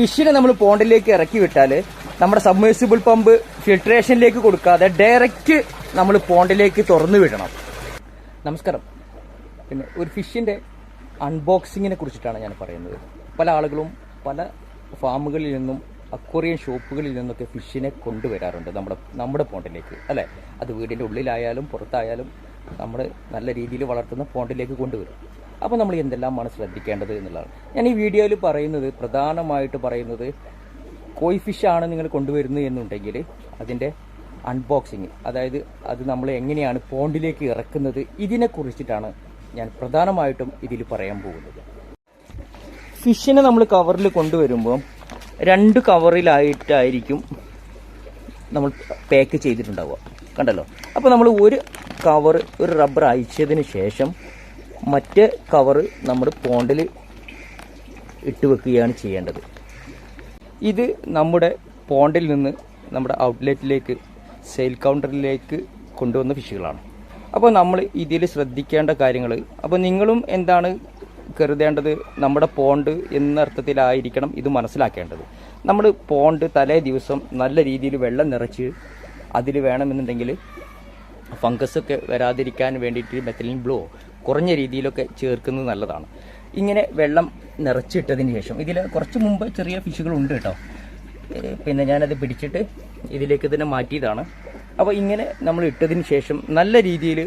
ഫിഷിനെ നമ്മൾ പോണ്ടിലേക്ക് ഇറക്കി വിട്ടാൽ നമ്മുടെ സബ്മേഴ്സിബിൾ പമ്പ് ഫിൽട്രേഷനിലേക്ക് കൊടുക്കാതെ ഡയറക്റ്റ് നമ്മൾ പോണ്ടിലേക്ക് തുറന്നു വിടണം. നമസ്കാരം. പിന്നെ ഒരു ഫിഷിന്റെ അൺബോക്സിങ്ങിനെ കുറിച്ചിട്ടാണ് ഞാൻ പറയുന്നത്. പല ആളുകളും പല ഫാമുകളിൽ നിന്നും അക്വറിയം ഷോപ്പുകളിൽ നിന്നൊക്കെ ഫിഷിനെ കൊണ്ടുവരാറുണ്ട് നമ്മുടെ നമ്മുടെ പോണ്ടിലേക്ക്. അല്ലേ? അത് വീടിന്റെ ഉള്ളിലായാലും പുറത്തായാലും നമ്മൾ നല്ല രീതിയിൽ വളർത്തുന്ന പോണ്ടിലേക്ക് കൊണ്ടുവരും. അപ്പോൾ നമ്മൾ എന്തെല്ലാമാണ് ശ്രദ്ധിക്കേണ്ടത് എന്നുള്ളതാണ്. ഞാൻ ഈ വീഡിയോയിൽ പറയുന്നത് പ്രധാനമായിട്ട് പറയുന്നത് കോയി ഫിഷാണ് നിങ്ങൾ കൊണ്ടുവരുന്നത് എന്നുണ്ടെങ്കിൽ അതിന്റെ അൺബോക്സിങ് അതായത് അത് നമ്മൾ എങ്ങനെയാണ് പോണ്ടിലേക്ക് ഇറക്കുന്നത് ഇതിനെ കുറിച്ചിട്ടാണ് ഞാൻ പ്രധാനമായിട്ടും ഇതിൽ പറയാൻ പോകുന്നത്. ഫിഷിനെ നമ്മൾ കവറിൽ കൊണ്ടുവരുമ്പോൾ രണ്ട് കവറിലായിട്ടായിരിക്കും നമ്മൾ പാക്ക് ചെയ്തിട്ടുണ്ടാവുക. കണ്ടല്ലോ? അപ്പോൾ നമ്മൾ ഒരു കവർ ഒരു റബ്ബർ അയച്ചതിന് ശേഷം മറ്റേ കവറ് നമ്മൾ പോണ്ടിൽ ഇട്ട് വെക്കുകയാണ് ചെയ്യേണ്ടത്. ഇത് നമ്മുടെ പോണ്ടിൽ നിന്ന് നമ്മുടെ ഔട്ട്ലെറ്റിലേക്ക് സെയിൽ കൗണ്ടറിലേക്ക് കൊണ്ടുവന്ന ഫിഷുകളാണ് അപ്പോൾ നമ്മൾ ഇതിൽ ശ്രദ്ധിക്കേണ്ട കാര്യങ്ങൾ അപ്പോൾ നിങ്ങളും എന്താണ് കരുതേണ്ടത്? നമ്മുടെ പോണ്ട് എന്ന അർത്ഥത്തിലായിരിക്കണം ഇത് മനസ്സിലാക്കേണ്ടത്. നമ്മൾ പോണ്ട് തലേ ദിവസം നല്ല രീതിയിൽ വെള്ളം നിറച്ച് അതിൽ വേണമെന്നുണ്ടെങ്കിൽ ഫംഗസ് ഒക്കെ വരാതിരിക്കാൻ വേണ്ടിയിട്ട് മെത്തലിൻ ബ്ലോ കുറഞ്ഞ രീതിയിലൊക്കെ ചേർക്കുന്നത് നല്ലതാണ്. ഇങ്ങനെ വെള്ളം നിറച്ചിട്ടതിന് ശേഷം ഇതിൽ കുറച്ച് മുമ്പ് ചെറിയ ഫിഷുകളുണ്ട് കേട്ടോ. പിന്നെ ഞാനത് പിടിച്ചിട്ട് ഇതിലേക്ക് തന്നെ മാറ്റിയതാണ്. അപ്പോൾ ഇങ്ങനെ നമ്മൾ ഇട്ടതിന് ശേഷം നല്ല രീതിയിൽ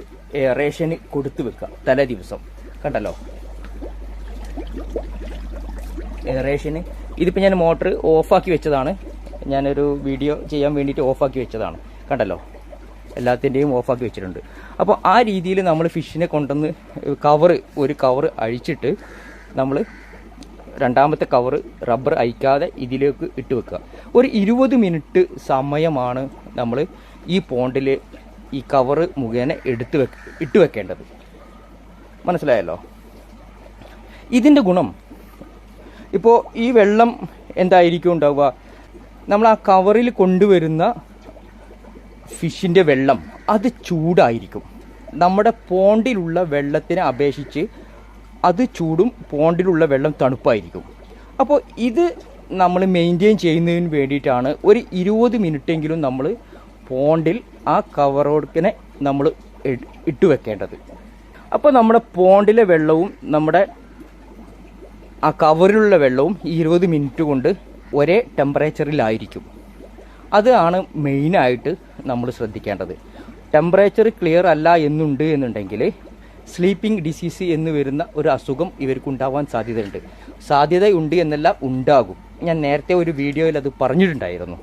റേഷന് കൊടുത്തു വെക്കുക തലേ ദിവസം. കണ്ടല്ലോ? റേഷന്. ഇതിപ്പോൾ ഞാൻ മോട്ടർ ഓഫാക്കി വെച്ചതാണ്. ഞാനൊരു വീഡിയോ ചെയ്യാൻ വേണ്ടിയിട്ട് ഓഫാക്കി വെച്ചതാണ്. കണ്ടല്ലോ? എല്ലാത്തിന്റെയും ഓഫാക്കി വെച്ചിട്ടുണ്ട്. അപ്പോൾ ആ രീതിയിൽ നമ്മൾ ഫിഷിനെ കൊണ്ടുവന്ന് കവറ് ഒരു കവറ് അഴിച്ചിട്ട് നമ്മൾ രണ്ടാമത്തെ കവറ് റബ്ബർ അയക്കാതെ ഇതിലേക്ക് ഇട്ട് വെക്കുക. ഒരു ഇരുപത് മിനിറ്റ് സമയമാണ് നമ്മൾ ഈ പോണ്ടിൽ ഈ കവറ് മുഖേന എടുത്ത് വെ ഇട്ട് വെക്കേണ്ടത്. മനസ്സിലായല്ലോ? ഇതിന്റെ ഗുണം ഇപ്പോൾ ഈ വെള്ളം എന്തായിരിക്കും ഉണ്ടാവുക? നമ്മൾ ആ കവറിൽ കൊണ്ടുവരുന്ന ഫിഷിന്റെ വെള്ളം അത് ചൂടായിരിക്കും. നമ്മുടെ പോണ്ടിലുള്ള വെള്ളത്തിനെ അപേക്ഷിച്ച് അത് ചൂടും പോണ്ടിലുള്ള വെള്ളം തണുപ്പായിരിക്കും. അപ്പോൾ ഇത് നമ്മൾ മെയിന്റെയിൻ ചെയ്യുന്നതിന് വേണ്ടിയിട്ടാണ് ഒരു ഇരുപത് മിനിറ്റെങ്കിലും നമ്മൾ പോണ്ടിൽ ആ കവറോടക്കിനെ നമ്മൾ ഇട്ട് വെക്കേണ്ടത്. അപ്പോൾ നമ്മുടെ പോണ്ടിലെ വെള്ളവും നമ്മുടെ ആ കവറിലുള്ള വെള്ളവും ഇരുപത് മിനിറ്റ് കൊണ്ട് ഒരേ ടെമ്പറേച്ചറിലായിരിക്കും അതാണ് മെയിനായിട്ട് നമ്മൾ ശ്രദ്ധിക്കേണ്ടത്. ടെമ്പറേച്ചർ ക്ലിയർ അല്ല എന്നുണ്ട് എന്നുണ്ടെങ്കിൽ സ്ലീപ്പിംഗ് ഡിസീസ് എന്ന് വരുന്ന ഒരു അസുഖം ഇവർക്ക് ഉണ്ടാവാൻ സാധ്യതയുണ്ട്. സാധ്യതയുണ്ട് എന്നല്ല ഉണ്ടാകും. ഞാൻ നേരത്തെ ഒരു വീഡിയോയിൽ അത് പറഞ്ഞിട്ടുണ്ടായിരുന്നു.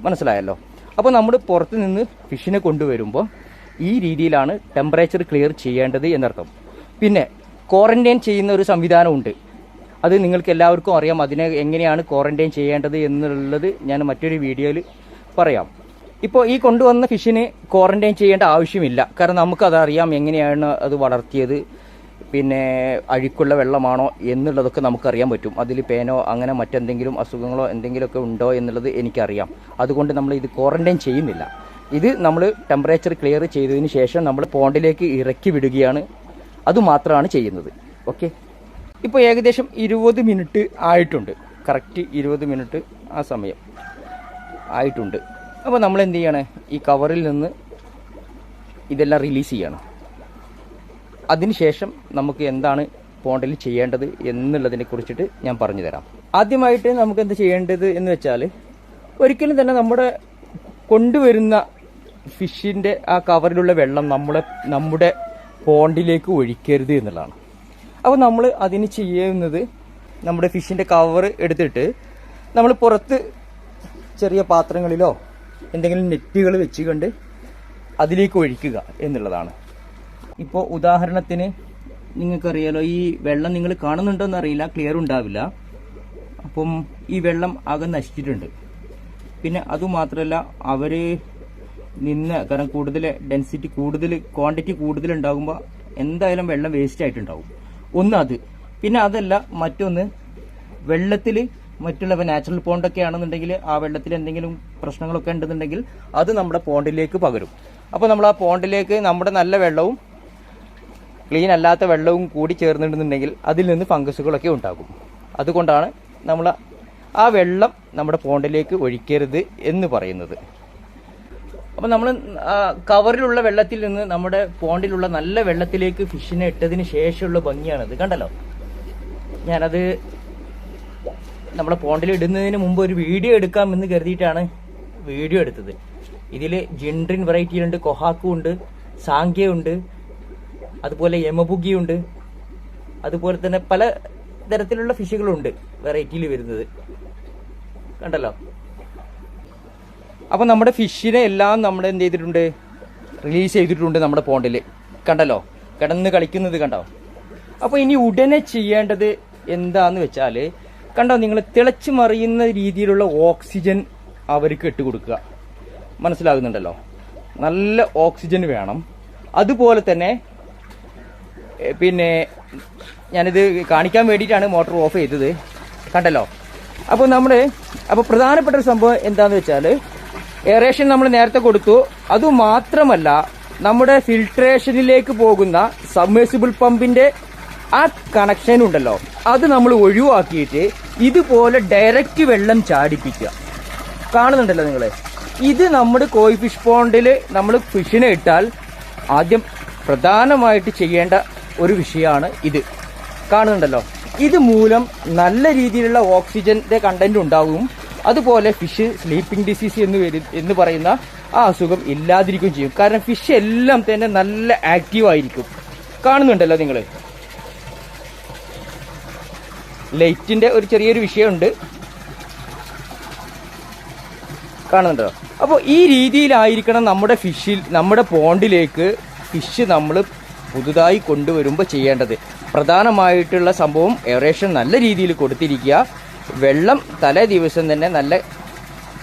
മനസ്സിലായല്ലോ? അപ്പോൾ നമ്മൾ പുറത്ത് നിന്ന് ഫിഷിനെ കൊണ്ടുവരുമ്പോൾ ഈ രീതിയിലാണ് ടെമ്പറേച്ചർ ക്ലിയർ ചെയ്യേണ്ടത് എന്നർത്ഥം. പിന്നെ ക്വാറന്റൈൻ ചെയ്യുന്ന ഒരു സംവിധാനമുണ്ട്. അത് നിങ്ങൾക്ക് എല്ലാവർക്കും അറിയാം. അതിനെ എങ്ങനെയാണ് ക്വാറന്റൈൻ ചെയ്യേണ്ടത് എന്നുള്ളത് ഞാൻ മറ്റൊരു വീഡിയോയിൽ പറയാം. ഇപ്പോൾ ഈ കൊണ്ടുവന്ന ഫിഷിന് ക്വാറന്റൈൻ ചെയ്യേണ്ട ആവശ്യമില്ല. കാരണം നമുക്കത് അറിയാം എങ്ങനെയാണ് അത് വളർത്തിയത്. പിന്നെ അഴുക്കുള്ള വെള്ളമാണോ എന്നുള്ളതൊക്കെ നമുക്കറിയാൻ പറ്റും. അതിൽ പേനോ അങ്ങനെ മറ്റെന്തെങ്കിലും അസുഖങ്ങളോ എന്തെങ്കിലുമൊക്കെ ഉണ്ടോ എന്നുള്ളത് എനിക്കറിയാം. അതുകൊണ്ട് നമ്മൾ ഇത് ക്വാറന്റൈൻ ചെയ്യുന്നില്ല. ഇത് നമ്മൾ ടെമ്പറേച്ചർ ക്ലിയർ ചെയ്തതിന് ശേഷം നമ്മൾ പോണ്ടിലേക്ക് ഇറക്കി വിടുകയാണ്. അതുമാത്രമാണ് ചെയ്യുന്നത്. ഓക്കെ? ഇപ്പോൾ ഏകദേശം ഇരുപത് മിനിറ്റ് ആയിട്ടുണ്ട്. കറക്റ്റ് ഇരുപത് മിനിറ്റ് ആ സമയം. ആയിട്ടുണ്ട്. അപ്പോൾ നമ്മൾ എന്ത് ചെയ്യണം? ഈ കവറിൽ നിന്ന് ഇതെല്ലാം റിലീസ് ചെയ്യണം. അതിനുശേഷം നമുക്ക് എന്താണ് പോണ്ടിൽ ചെയ്യേണ്ടത് എന്നുള്ളതിനെ കുറിച്ചിട്ട് ഞാൻ പറഞ്ഞു തരാം. ആദ്യമായിട്ട് നമുക്ക് എന്ത് ചെയ്യേണ്ടത് എന്ന് വെച്ചാൽ ഒരിക്കലും തന്നെ നമ്മുടെ കൊണ്ടുവരുന്ന ഫിഷിന്റെ ആ കവറിലുള്ള വെള്ളം നമ്മളെ നമ്മുടെ പോണ്ടിലേക്ക് ഒഴിക്കരുത് എന്നുള്ളതാണ്. അപ്പോൾ നമ്മൾ അതിന് ചെയ്യുന്നത് നമ്മുടെ ഫിഷിന്റെ കവർ എടുത്തിട്ട് നമ്മൾ പുറത്ത് ചെറിയ പാത്രങ്ങളിലോ എന്തെങ്കിലും നെറ്റുകൾ വെച്ച് കണ്ട് അതിലേക്ക് ഒഴിക്കുക എന്നുള്ളതാണ്. ഇപ്പോൾ ഉദാഹരണത്തിന് നിങ്ങൾക്കറിയാലോ ഈ വെള്ളം നിങ്ങൾ കാണുന്നുണ്ടോ എന്നറിയില്ല ക്ലിയർ ഉണ്ടാവില്ല. അപ്പം ഈ വെള്ളം ആകെ നശിച്ചിട്ടുണ്ട്. പിന്നെ അതുമാത്രമല്ല അവർ നിന്ന് കാരണം കൂടുതൽ ഡെൻസിറ്റി കൂടുതൽ ക്വാണ്ടിറ്റി കൂടുതൽ ഉണ്ടാകുമ്പോൾ എന്തായാലും വെള്ളം വേസ്റ്റ് ആയിട്ടുണ്ടാവും. ഒന്ന് അത്. പിന്നെ അതല്ല മറ്റൊന്ന് വെള്ളത്തിൽ മറ്റുള്ള നാച്ചുറൽ പോണ്ടൊക്കെ ആണെന്നുണ്ടെങ്കിൽ ആ വെള്ളത്തിൽ എന്തെങ്കിലും പ്രശ്നങ്ങളൊക്കെ ഉണ്ടെന്നുണ്ടെങ്കിൽ അത് നമ്മുടെ പോണ്ടിലേക്ക് പകരും. അപ്പോൾ നമ്മൾ ആ പോണ്ടിലേക്ക് നമ്മുടെ നല്ല വെള്ളവും ക്ലീൻ അല്ലാത്ത വെള്ളവും കൂടി ചേർന്നിട്ടുണ്ടെങ്കിൽ അതിൽ നിന്ന് ഫംഗസുകളൊക്കെ ഉണ്ടാകും. അതുകൊണ്ടാണ് നമ്മൾ ആ വെള്ളം നമ്മുടെ പോണ്ടിലേക്ക് ഒഴിക്കരുത് എന്ന് പറയുന്നത്. അപ്പം നമ്മൾ കവറിലുള്ള വെള്ളത്തിൽ നിന്ന് നമ്മുടെ പോണ്ടിലുള്ള നല്ല വെള്ളത്തിലേക്ക് ഫിഷിനെ ഇട്ടതിന് ശേഷമുള്ള ഭംഗിയാണത്. കണ്ടല്ലോ? ഞാനത് നമ്മളെ പോണ്ടിൽ ഇടുന്നതിന് മുമ്പ് ഒരു വീഡിയോ എടുക്കാം എന്ന് കരുതിയിട്ടാണ് വീഡിയോ എടുത്തത്. ഇതിൽ ജിൻഡ്രിൻ വെറൈറ്റിയിലുണ്ട് കൊഹാക്കു ഉണ്ട് സാങ്ക്യ ഉണ്ട് അതുപോലെ യമബുഗി ഉണ്ട് അതുപോലെ തന്നെ പല തരത്തിലുള്ള ഫിഷുകളുണ്ട് വെറൈറ്റിയിൽ വരുന്നത്. കണ്ടല്ലോ? അപ്പോൾ നമ്മുടെ ഫിഷിനെ എല്ലാം നമ്മൾ എന്ത് ചെയ്തിട്ടുണ്ട്? റിലീസ് ചെയ്തിട്ടുണ്ട് നമ്മുടെ പോണ്ടിൽ കണ്ടല്ലോ? കിടന്ന് കളിക്കുന്നത് കണ്ടോ? അപ്പോൾ ഇനി ഉടനെ ചെയ്യേണ്ടത് എന്താന്ന് വെച്ചാൽ കണ്ടോ നിങ്ങൾ തിളച്ചു മറിയുന്ന രീതിയിലുള്ള ഓക്സിജൻ അവർക്ക് ഇട്ട് കൊടുക്കുക. മനസ്സിലാകുന്നുണ്ടല്ലോ? നല്ല ഓക്സിജൻ വേണം. അതുപോലെ തന്നെ പിന്നെ ഞാനിത് കാണിക്കാൻ വേണ്ടിയിട്ടാണ് മോട്ടോർ ഓഫ് ചെയ്തത്. കണ്ടല്ലോ? അപ്പോൾ നമ്മൾ അപ്പോൾ പ്രധാനപ്പെട്ട ഒരു സംഭവം എന്താണെന്ന് വെച്ചാൽ എയറേഷൻ നമ്മൾ നേരത്തെ കൊടുത്തു. അതുമാത്രമല്ല നമ്മുടെ ഫിൽട്രേഷനിലേക്ക് പോകുന്ന സബ്മേഴ്സിബിൾ പമ്പിന്റെ ആ കണക്ഷൻ ഉണ്ടല്ലോ. അത് നമ്മൾ ഒഴിവാക്കിയിട്ട് ഇതുപോലെ ഡയറക്റ്റ് വെള്ളം ചാടിപ്പിക്കുക. കാണുന്നുണ്ടല്ലോ നിങ്ങൾ ഇത് നമ്മുടെ കോയി ഫിഷ് പോണ്ടിൽ നമ്മൾ ഫിഷിനെ ഇട്ടാൽ ആദ്യം പ്രധാനമായിട്ട് ചെയ്യേണ്ട ഒരു വിഷയമാണ് ഇത്. കാണുന്നുണ്ടല്ലോ? ഇത് മൂലം നല്ല രീതിയിലുള്ള ഓക്സിജന്റെ കണ്ടന്റ് ഉണ്ടാവും. അതുപോലെ ഫിഷ് സ്ലീപ്പിംഗ് ഡിസീസ് എന്ന് വരും എന്ന് പറയുന്ന ആ അസുഖം ഇല്ലാതിരിക്കുകയും ചെയ്യും. കാരണം ഫിഷ് എല്ലാം തന്നെ നല്ല ആക്റ്റീവ് ആയിരിക്കും. കാണുന്നുണ്ടല്ലോ നിങ്ങൾ ലൈറ്റിന്റെ ഒരു ചെറിയൊരു വിഷയമുണ്ട്. കാണുന്നുണ്ടോ? അപ്പോൾ ഈ രീതിയിലായിരിക്കണം നമ്മുടെ ഫിഷിൽ നമ്മുടെ പോണ്ടിലേക്ക് ഫിഷ് നമ്മൾ പുതുതായി കൊണ്ടുവരുമ്പോൾ ചെയ്യേണ്ടത്. പ്രധാനമായിട്ടുള്ള സംഭവം എവറേഷൻ നല്ല രീതിയിൽ കൊടുത്തിരിക്കുക. വെള്ളം തലേ ദിവസം തന്നെ നല്ല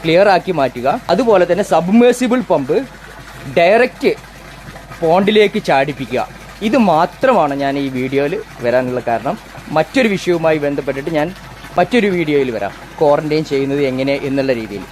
ക്ലിയർ ആക്കി മാറ്റുക. അതുപോലെ തന്നെ സബ്മേഴ്സിബിൾ പമ്പ് ഡയറക്റ്റ് പോണ്ടിലേക്ക് ചാടിപ്പിക്കുക. ഇത് മാത്രമാണ് ഞാൻ ഈ വീഡിയോയിൽ വരാനുള്ള കാരണം. മറ്റൊരു വിഷയവുമായി ബന്ധപ്പെട്ടിട്ട് ഞാൻ മറ്റൊരു വീഡിയോയിൽ വരാം. ക്വാറന്റൈൻ ചെയ്യുന്നത് എങ്ങനെ എന്നുള്ള രീതിയിൽ.